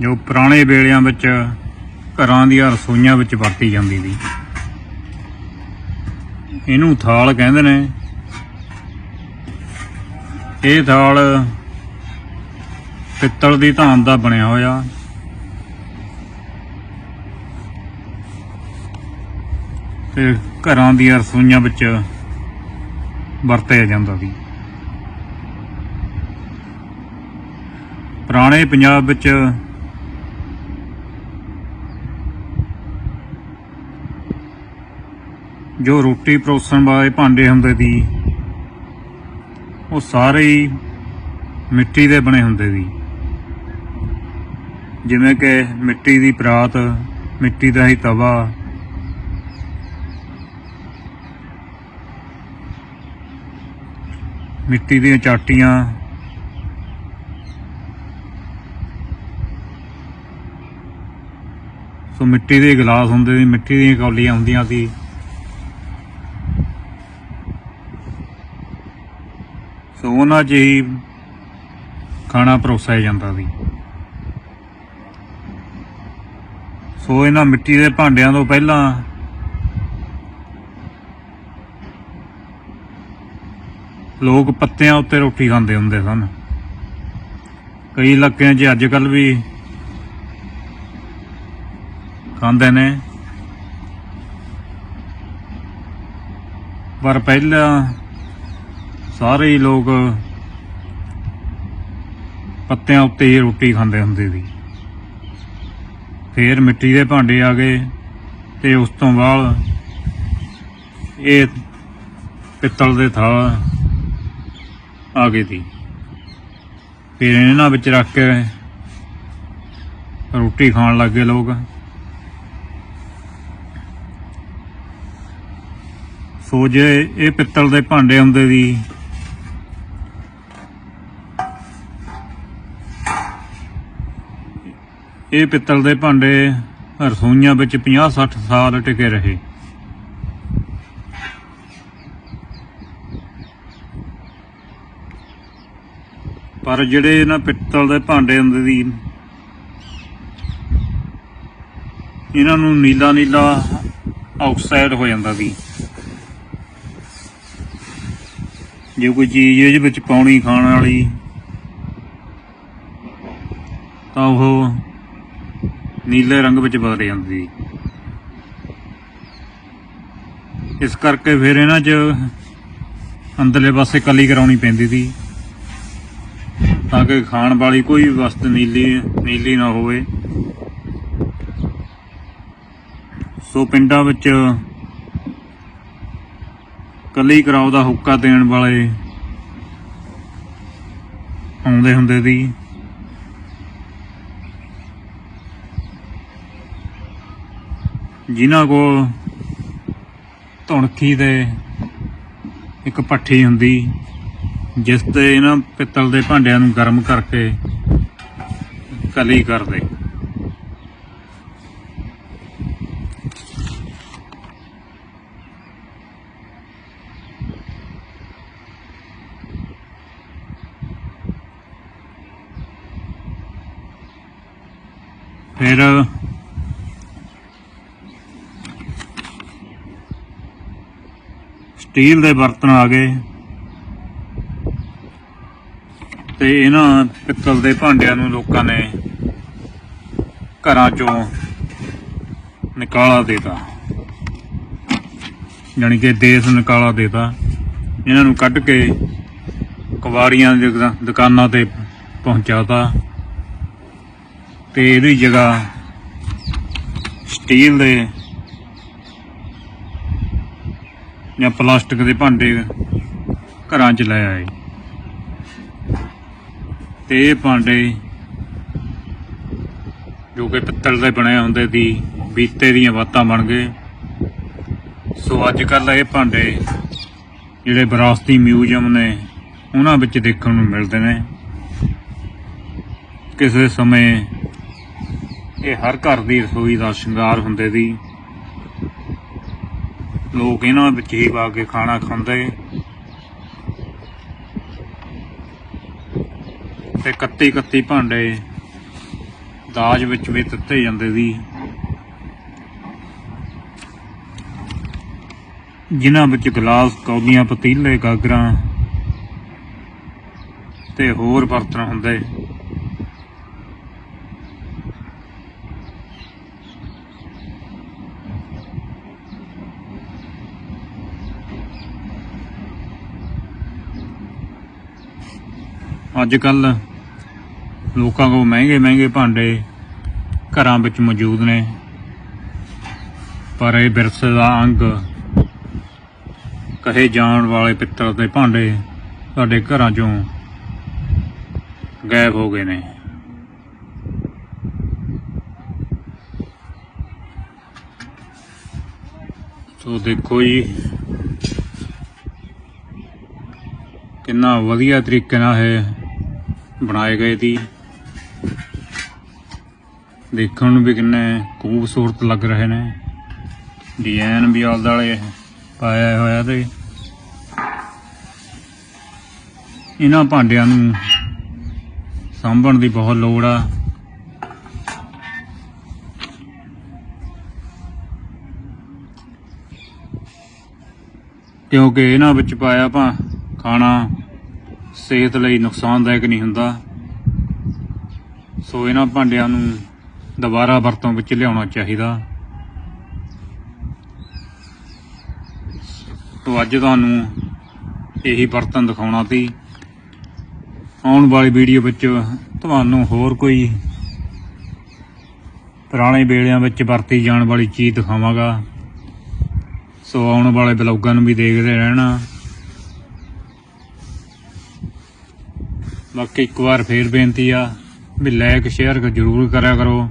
ਜੋ ਪੁਰਾਣੇ ਵੇਲਿਆਂ ਵਿੱਚ ਘਰਾਂ ਦੀਆਂ ਰਸੋਈਆਂ ਵਿੱਚ ਵਰਤੀ ਜਾਂਦੀ ਸੀ। ਇਹਨੂੰ ਥਾਲ ਕਹਿੰਦੇ ਨੇ। ਇਹ ਥਾਲ ਪਿੱਤਲ ਦੀ ਧਾਨ ਦਾ ਬਣਿਆ ਹੋਇਆ। ਤੇ ਘਰਾਂ ਦੀਆਂ ਰਸੋਈਆਂ ਵਿੱਚ ਵਰਤਿਆ ਜਾਂਦਾ ਸੀ। ਪੁਰਾਣੇ ਪੰਜਾਬ ਵਿੱਚ ਜੋ ਰੋਟੀ ਪਰੋਸਣ ਵਾਲੇ ਭਾਂਡੇ ਹੁੰਦੇ ਸੀ, ਉਹ ਸਾਰੇ ਹੀ ਮਿੱਟੀ ਦੇ ਬਣੇ ਹੁੰਦੇ ਸੀ। ਜਿਵੇਂ ਕਿ ਮਿੱਟੀ ਦੀ ਪਰਾਤ, ਮਿੱਟੀ ਦਾ ਹੀ ਤਵਾ। ਮਿੱਟੀ ਦੀਆਂ ਚਾਟੀਆਂ। ਸੋ ਮਿੱਟੀ ਦੇ ਗਲਾਸ ਹੁੰਦੇ ਸੀ, ਮਿੱਟੀ ਦੀਆਂ ਕੌਲੀਆਂ ਹੁੰਦੀਆਂ ਸੀ। ਸੋ ਉਹਨਾਂ 'ਚ ਹੀ ਖਾਣਾ ਪਰੋਸਿਆ ਜਾਂਦਾ ਸੀ। ਸੋ ਇਹਨਾਂ ਮਿੱਟੀ ਦੇ ਭਾਂਡਿਆਂ ਤੋਂ ਪਹਿਲਾਂ ਲੋਕ ਪੱਤਿਆਂ ਉੱਤੇ ਰੋਟੀ ਖਾਂਦੇ ਹੁੰਦੇ ਸਨ। ਕਈ ਇਲਾਕਿਆਂ 'ਚ ਅੱਜ ਕੱਲ ਵੀ ਖਾਂਦੇ ਨੇ। ਪਰ ਪਹਿਲਾਂ ਸਾਰੇ ਹੀ ਲੋਕ ਪੱਤਿਆਂ ਉੱਤੇ ਹੀ ਰੋਟੀ ਖਾਂਦੇ ਹੁੰਦੇ ਸੀ। ਫੇਰ ਮਿੱਟੀ ਦੇ ਭਾਂਡੇ ਆ ਗਏ ਤੇ ਉਸ ਤੋਂ ਬਾਅਦ ਇਹ ਪਿੱਤਲ ਦੇ ਥਾਲ ਆ ਗਏ ਸੀ। ਫਿਰ ਇਹਨਾਂ ਵਿੱਚ ਰੱਖ ਕੇ ਰੋਟੀ ਖਾਣ ਲੱਗੇ ਲੋਕ। ਸੋ ਜੇ ਇਹ ਪਿੱਤਲ ਦੇ ਭਾਂਡੇ ਹੁੰਦੇ ਸੀ ਇਹ ਪਿੱਤਲ ਦੇ ਭਾਂਡੇ ਰਸੋਈਆਂ ਵਿੱਚ 50-60 ਸਾਲ ਟਿਕੇ ਰਹੇ। ਪਰ ਜਿਹੜੇ ਇਹਨਾਂ ਪਿੱਤਲ ਦੇ ਭਾਂਡੇ ਹੁੰਦੇ ਸੀ ਇਹਨਾਂ ਨੂੰ ਨੀਲਾ ਨੀਲਾ ਆਕਸਾਈਡ ਹੋ ਜਾਂਦਾ ਸੀ ਜੇ ਕੋਈ ਚੀਜ਼ ਇਹਦੇ ਵਿੱਚ ਪਾਉਣੀ ਖਾਣ ਵਾਲੀ ਤਾਂ ਉਹ ਨੀਲੇ ਰੰਗ ਵਿੱਚ ਬਦਲ ਜਾਂਦੀ। ਸੀ ਇਸ ਕਰਕੇ ਫਿਰ ਇਹਨਾਂ 'ਚ ਅੰਦਰਲੇ ਪਾਸੇ ਕਲੀ ਕਰਾਉਣੀ ਪੈਂਦੀ ਸੀ। ਤਾਂ ਕਿ ਖਾਣ ਵਾਲੀ ਕੋਈ ਵੀ ਵਸਤ ਨੀਲੀ ਨੀਲੀ ਨਾ ਹੋਵੇ। ਸੋ ਪਿੰਡਾਂ ਵਿੱਚ ਕਲੀ ਕਰਾਉ ਦਾ ਹੁੱਕਾ ਦੇਣ ਵਾਲੇ ਆਉਂਦੇ ਹੁੰਦੇ ਸੀ। ਜਿਨ੍ਹਾਂ ਕੋਲ ਧੁਣਖੀ ਦੇ ਇੱਕ ਪੱਠੀ ਹੁੰਦੀ, ਜਿਸ ਤੇ ਇਹਨਾਂ ਪਿੱਤਲ ਦੇ ਭਾਂਡਿਆਂ ਨੂੰ ਗਰਮ ਕਰਕੇ ਕਲੀ ਕਰਦੇ। ਫਿਰ ਸਟੀਲ ਦੇ ਬਰਤਨ ਆ ਗਏ। ਤੇ ਇਹਨਾਂ ਪਿੱਤਲ ਦੇ ਭਾਂਡਿਆਂ ਨੂੰ ਲੋਕਾਂ ਨੇ ਘਰਾਂ ਚੋਂ ਨਿਕਾਲਾ ਦੇਤਾ। ਯਾਨੀ ਕਿ ਦੇਸ਼ ਨਿਕਾਲਾ ਦੇਤਾ। ਇਹਨਾਂ ਨੂੰ ਕੱਢ ਕੇ ਕਵਾੜੀਆਂ ਦੀ ਦੁਕਾਨਾਂ ਤੇ ਪਹੁੰਚਾਤਾ ਤੇ ਇਹਦੀ ਜਗ੍ਹਾ ਸਟੀਲ ਦੇ ਜਾਂ ਪਲਾਸਟਿਕ ਦੇ ਭਾਂਡੇ ਘਰਾਂ 'ਚ ਲੈ ਆਏ। ਤੇ ਇਹ ਭਾਂਡੇ ਜੋ ਕਿ ਪਿੱਤਲ ਦੇ ਬਣੇ ਹੁੰਦੇ ਸੀ ਬੀਤੇ ਦੀਆਂ ਬਾਤਾਂ ਬਣ ਗਏ। ਸੋ ਅੱਜ ਕੱਲ ਇਹ ਭਾਂਡੇ ਜਿਹੜੇ ਵਿਰਾਸਤੀ ਮਿਊਜ਼ੀਅਮ ਨੇ, ਉਹਨਾਂ ਵਿੱਚ ਦੇਖਣ ਨੂੰ ਮਿਲਦੇ ਨੇ। ਕਿਸੇ ਸਮੇਂ ਇਹ ਹਰ ਘਰ ਦੀ ਰਸੋਈ ਦਾ ਸ਼ਿੰਗਾਰ ਹੁੰਦੇ ਸੀ ਲੋਕ ਇਹਨਾਂ ਵਿੱਚ ਹੀ ਪਾ ਕੇ ਖਾਣਾ ਖਾਂਦੇ। ਤੇ ਕੱਤੀ ਕੱਤੀ ਭਾਂਡੇ ਦਾਜ ਵਿੱਚ ਵੀ ਦਿੱਤੇ ਜਾਂਦੇ ਸੀ। ਜਿਨ੍ਹਾਂ ਵਿੱਚ ਗਲਾਸ, ਕੌਲੀਆਂ, ਪਤੀਲੇ, ਗਾਗਰਾਂ ਤੇ ਹੋਰ ਬਰਤਨ ਹੁੰਦੇ। ਅੱਜ ਕੱਲ ਲੋਕਾਂ ਕੋਲ ਮਹਿੰਗੇ ਮਹਿੰਗੇ ਭਾਂਡੇ ਘਰਾਂ ਵਿੱਚ ਮੌਜੂਦ ਨੇ। ਪਰ ਇਹ ਵਿਰਸੇ ਦਾ ਅੰਗ ਕਹੇ ਜਾਣ ਵਾਲੇ ਪਿੱਤਲ ਦੇ ਭਾਂਡੇ ਸਾਡੇ ਘਰਾਂ ਚੋਂ ਗਾਇਬ ਹੋ ਗਏ ਨੇ। ਸੋ ਦੇਖੋ ਜੀ, ਕਿੰਨਾ ਵਧੀਆ ਤਰੀਕੇ ਨਾਲ ਇਹ ਬਣਾਏ ਗਏ ਸੀ ਦੇਖਣ ਨੂੰ ਵੀ ਕਿੰਨੇ ਖੂਬਸੂਰਤ ਲੱਗ ਰਹੇ ਨੇ। ਡਿਜ਼ਾਈਨ ਵੀ ਆਲੇ ਦੁਆਲੇ ਪਾਇਆ ਹੋਇਆ ਤੇ ਇਹਨਾਂ ਭਾਂਡਿਆਂ ਨੂੰ ਸਾਂਭਣ ਦੀ ਬਹੁਤ ਲੋੜ ਆ। ਕਿਉਂਕਿ ਇਹਨਾਂ ਵਿੱਚ ਪਾਇਆ ਭਾ ਖਾਣਾ ਸਿਹਤ ਲਈ ਨੁਕਸਾਨਦਾਇਕ ਨਹੀਂ ਹੁੰਦਾ। ਸੋ ਇਹਨਾਂ ਭਾਂਡਿਆਂ ਨੂੰ ਦੁਬਾਰਾ ਵਰਤੋਂ ਵਿੱਚ ਲਿਆਉਣਾ ਚਾਹੀਦਾ। ਤੋ ਅੱਜ ਤੁਹਾਨੂੰ ਇਹੀ ਬਰਤਨ ਦਿਖਾਉਣਾ ਸੀ। ਆਉਣ ਵਾਲੀ ਵੀਡੀਓ ਵਿੱਚ ਤੁਹਾਨੂੰ ਹੋਰ ਕੋਈ ਪੁਰਾਣੇ ਵੇਲਿਆਂ ਵਿੱਚ ਵਰਤੀ ਜਾਣ ਵਾਲੀ ਚੀਜ਼ ਦਿਖਾਵਾਂਗਾ। ਸੋ ਆਉਣ ਵਾਲੇ ਬਲੌਗਾਂ ਨੂੰ ਵੀ ਦੇਖਦੇ ਰਹਿਣਾ। ਬਾਕੀ ਇੱਕ ਵਾਰ ਫੇਰ ਬੇਨਤੀ ਆ ਵੀ ਲਾਈਕ ਸ਼ੇਅਰ ਜ਼ਰੂਰ ਕਰਿਆ ਕਰੋ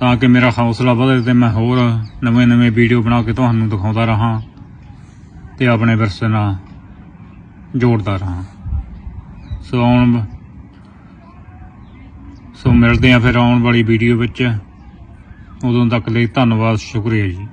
ਤਾਂ ਕਿ ਮੇਰਾ ਹੌਸਲਾ ਵਧੇ ਤੇ ਮੈਂ ਹੋਰ ਨਵੇਂ ਨਵੇਂ ਵੀਡੀਓ ਬਣਾ ਕੇ ਤੁਹਾਨੂੰ ਦਿਖਾਉਂਦਾ ਰਹਾ ਤੇ ਆਪਣੇ ਵਿਰਸੇ ਨਾਲ ਜੋੜਦਾ ਰਹਾ। ਸੋ ਆਉਣ ਸੋ ਮਿਲਦੇ ਆ ਫਿਰ ਆਉਣ ਵਾਲੀ ਵੀਡੀਓ ਵਿੱਚ। ਉਦੋਂ ਤੱਕ ਲਈ ਧੰਨਵਾਦ, ਸ਼ੁਕਰੀਆ ਜੀ।